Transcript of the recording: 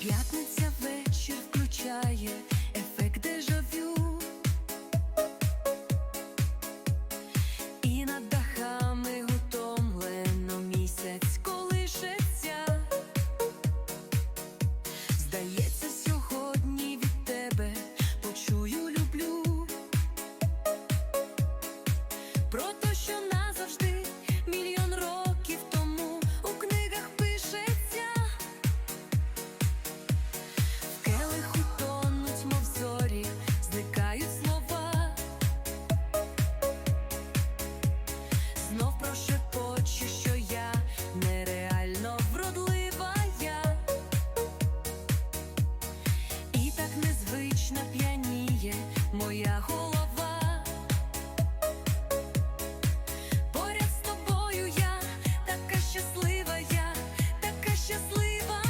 П'ятниця вечір включає ефект дежавю І над дахами утомлено місяць колишеться Здається, сьогодні від тебе почую люблю. Проте